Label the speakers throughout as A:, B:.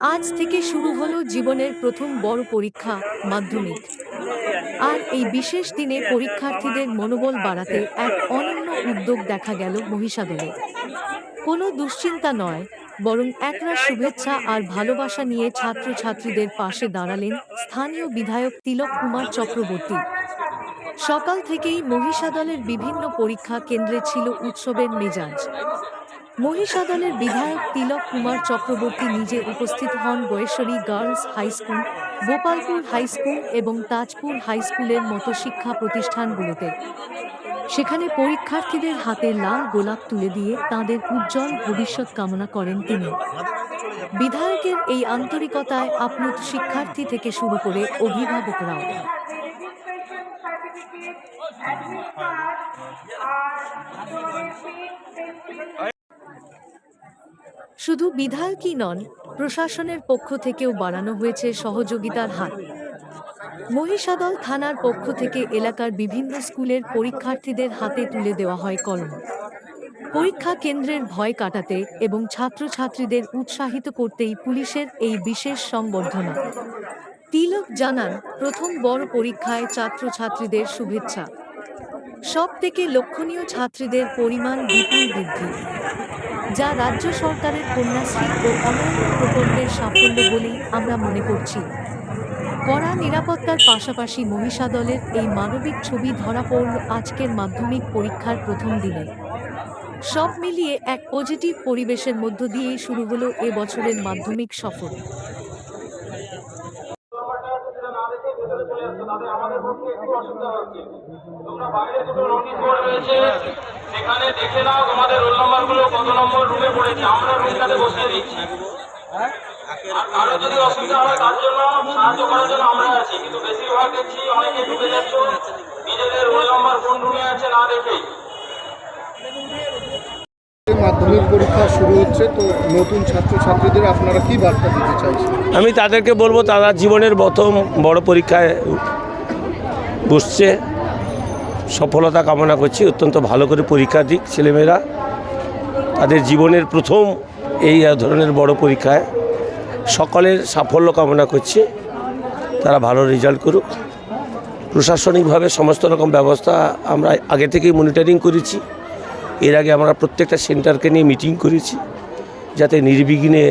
A: আজ থেকে শুরু হলো জীবনের প্রথম বড় পরীক্ষা মাধ্যমিক। আর এই বিশেষ দিনে পরীক্ষার্থীদের মনোবল বাড়াতে এক অনন্য উদ্যোগ দেখা গেল মহিষাদলে। কোনো দুশ্চিন্তা নয়, বরং একরা শুভেচ্ছা আর ভালোবাসা নিয়ে ছাত্রছাত্রীদের পাশে দাঁড়ালেন স্থানীয় বিধায়ক তিলক কুমার চক্রবর্তী। সকাল থেকেই মহিষাদলের বিভিন্ন পরীক্ষা কেন্দ্রে ছিল উৎসবের মেজাজ। মহিষাদলের বিধায়ক তিলক কুমার চক্রবর্তী নিজে উপস্থিত হন Boyeshwari girls high school, Gopalpur high school এবং তাজপুর হাই স্কুলের মতো শিক্ষা প্রতিষ্ঠানগুলোতে। সেখানে পরীক্ষার্থীদের হাতে লাল গোলাপ তুলে দিয়ে তাদের উজ্জ্বল ভবিষ্যৎ কামনা করেন তিনি। বিধায়কের এই আন্তরিকতায় আপ্লুত শিক্ষার্থী থেকে শুরু করে অভিভাবকরাও। শুধু বিধায়কই নন, প্রশাসনের পক্ষ থেকেও বাড়ানো হয়েছে সহযোগিতার হাত। মহিষাদল থানার পক্ষ থেকে এলাকার বিভিন্ন স্কুলের পরীক্ষার্থীদের হাতে তুলে দেওয়া হয় কলম। পরীক্ষা কেন্দ্রের ভয় কাটাতে এবং ছাত্রছাত্রীদের উৎসাহিত করতেই পুলিশের এই বিশেষ সংবর্ধনা। তিলক জানান, প্রথম বড় পরীক্ষায় ছাত্রছাত্রীদের শুভেচ্ছা। সব থেকে লক্ষণীয় ছাত্রীদের পরিমাণ বিপুল বৃদ্ধি। যা রাজ্য সরকারের কন্যাশ্রী ও অন্যান্য প্রকল্পের সাফল্য বলেই আমরা মনে করছি। কড়া নিরাপত্তার পাশাপাশি মহিষাদলের এই মানবিক ছবি ধরা পড়ল আজকের মাধ্যমিক পরীক্ষার প্রথম দিনে। সব মিলিয়ে এক পজিটিভ পরিবেশের মধ্য দিয়েই শুরু হলো এ বছরের মাধ্যমিক সফর।
B: সেখানে দেখে নাও তোমাদের রোল নাম্বারগুলো কত নম্বর রুমে পড়েছে। আমরা রুমটাতে বসিয়ে দিচ্ছি। আর কারও যদি অসুবিধা হয়, তার জন্য সাহায্য করার জন্য আমরা আছি। কিন্তু বেশিরভাগ দেখছি অনেকে ঢুকে যাচ্ছ নিজেদের রোল নাম্বার কোন রুমে আছে না দেখেই
C: মাধ্যমিক পরীক্ষা শুরু হচ্ছে, তো নতুন ছাত্রছাত্রীদের আপনারা কি বার্তা দিতে চাইছেন?
D: আমি তাদেরকে বলব, তারা জীবনের প্রথম বড় পরীক্ষায় বসছে, সফলতা কামনা করছি, অত্যন্ত ভালো করে পরীক্ষা দিক ছেলেমেয়েরা। তাদের জীবনের প্রথম এই ধরনের বড় পরীক্ষায় সকলের সাফল্য কামনা করছি, তারা ভালো রেজাল্ট করুক। প্রশাসনিকভাবে সমস্ত রকম ব্যবস্থা আমরা আগে থেকেই মনিটরিং করেছি। এর আগে আমরা প্রত্যেকটা সেন্টারকে নিয়ে মিটিং করেছি যাতে নির্বিঘ্নে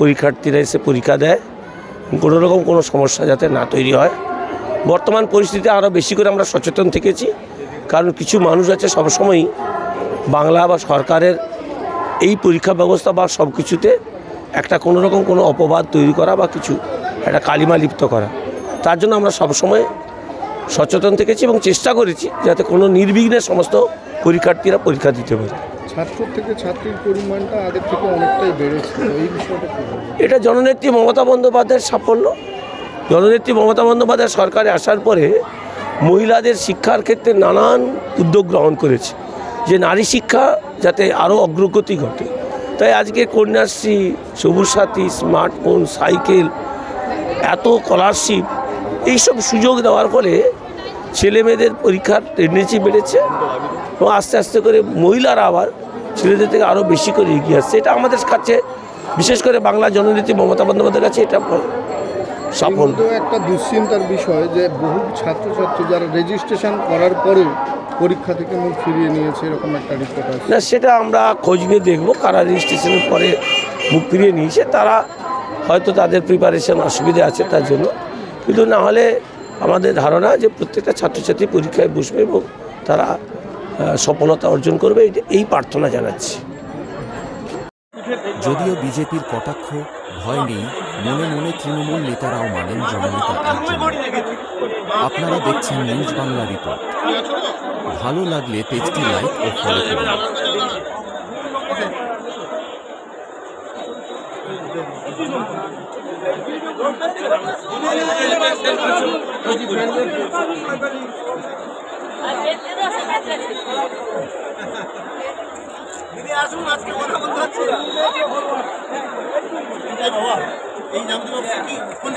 D: পরীক্ষার্থীরা এসে পরীক্ষা দেয়, কোনো রকম কোনো সমস্যা যাতে না তৈরি হয়। বর্তমান পরিস্থিতিতে আরও বেশি করে আমরা সচেতন থেকেছি, কারণ কিছু মানুষ আছে সবসময়ই বাংলা বা সরকারের এই পরীক্ষা ব্যবস্থা বা সব কিছুতে একটা কোনো রকম কোনো অপবাদ তৈরি করা বা কিছু একটা কালিমা লিপ্ত করা। তার জন্য আমরা সবসময় সচেতন থেকেছি এবং চেষ্টা করেছি যাতে কোনো নির্বিঘ্নে সমস্ত পরীক্ষার্থীরা পরীক্ষা দিতে পারে।
C: ছাত্র থেকে ছাত্রীর পরিমাণটা আগের থেকে অনেকটাই বেড়েছে এই বিষয়টা
D: এটা জননেত্রী মমতা বন্দ্যোপাধ্যায়ের সাফল্য। জননেত্রী মমতা বন্দ্যোপাধ্যায় সরকারে আসার পরে মহিলাদের শিক্ষার ক্ষেত্রে নানান উদ্যোগ গ্রহণ করেছে যে নারী শিক্ষা যাতে আরও অগ্রগতি ঘটে। তাই আজকে কন্যাশ্রী সবুজ সাথী স্মার্টফোন সাইকেল এত স্কলারশিপ এইসব সুযোগ দেওয়ার ফলে ছেলে মেয়েদের পরীক্ষার টেন্ডেন্সি বেড়েছে এবং আস্তে আস্তে করে মহিলারা আবার ছেলেদের থেকে আরও বেশি করে এগিয়ে আসছে। এটা আমাদের কাছে বিশেষ করে বাংলা জননীতি মমতা বন্দ্যোপাধ্যায়ের কাছে এটা সাফল্য।
C: একটা দুশ্চিন্তার বিষয় যে বহু ছাত্রছাত্রী যারা রেজিস্ট্রেশন করার পরে পরীক্ষা থেকে মুখ ফিরিয়ে নিয়েছে এরকম একটা রিপোর্ট আছে
D: না সেটা আমরা খোঁজ নিয়ে দেখব কারা রেজিস্ট্রেশনের পরে মুখ ফিরিয়ে নিয়েছে। তারা হয়তো তাদের প্রিপারেশন অসুবিধা আছে তার জন্য। কিন্তু না হলে আমাদের ধারণা যে প্রত্যেকটা ছাত্রছাত্রী পরীক্ষায় বসবে এবং তারা সফলতা অর্জন করবে এই- প্রার্থনা জানাচ্ছি।
E: যদিও বিজেপির কটাক্ষ, ভয় নেই, মনে মনে তৃণমূল নেতারাও মানেন জননেতা আপনারা দেখছেন নিউজ বাংলা রিপোর্ট। ভালো লাগলে পেজটি লাইক ও ফলো করুন।
F: এই নামটি কি? কোন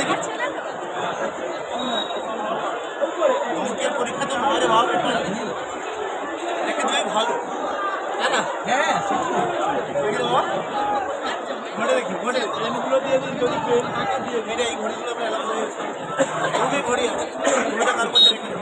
F: অঙ্কের পরীক্ষা তো ভালো ভালো। তাই না? হ্যাঁ ঘরে দেখি ঘরে এমগুলো দিয়ে দিন যদি থাকে দিয়ে মেরে এই ঘড়িগুলো আমরা এলাম করে, খুবই ঘড়ি আছে ঘড়িটা কার মধ্যে রেখে দিন।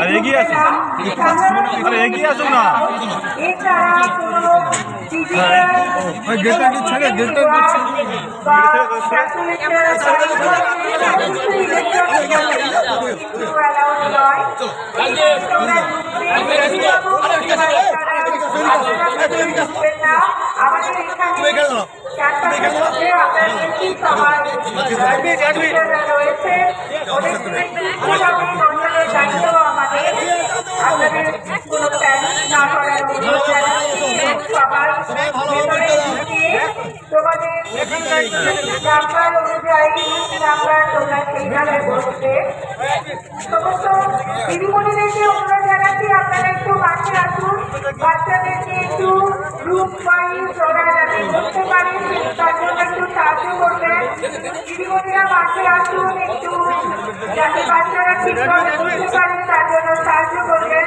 G: আরে এগিয়ে আসুন আরে এগিয়ে আসুন না
C: গেটটা কি ছেড়ে গেটটা
H: আমাদের নাম্বার অনুযায়ী নাম্বার সেইভাবে বসবে সমস্ত দিদিমণিদেরকে অনুরোধ জানাচ্ছি আপনারা একটু মাঠে আসুন বাচ্চাদেরকে একটু গ্রুপ ওয়াইজ ওরা যাতে করতে তার জন্য একটু সাহায্য করবেন দিদিমণিরা মাঠে আসুন একটু যাতে বাচ্চারা তার জন্য সাহায্য করবেন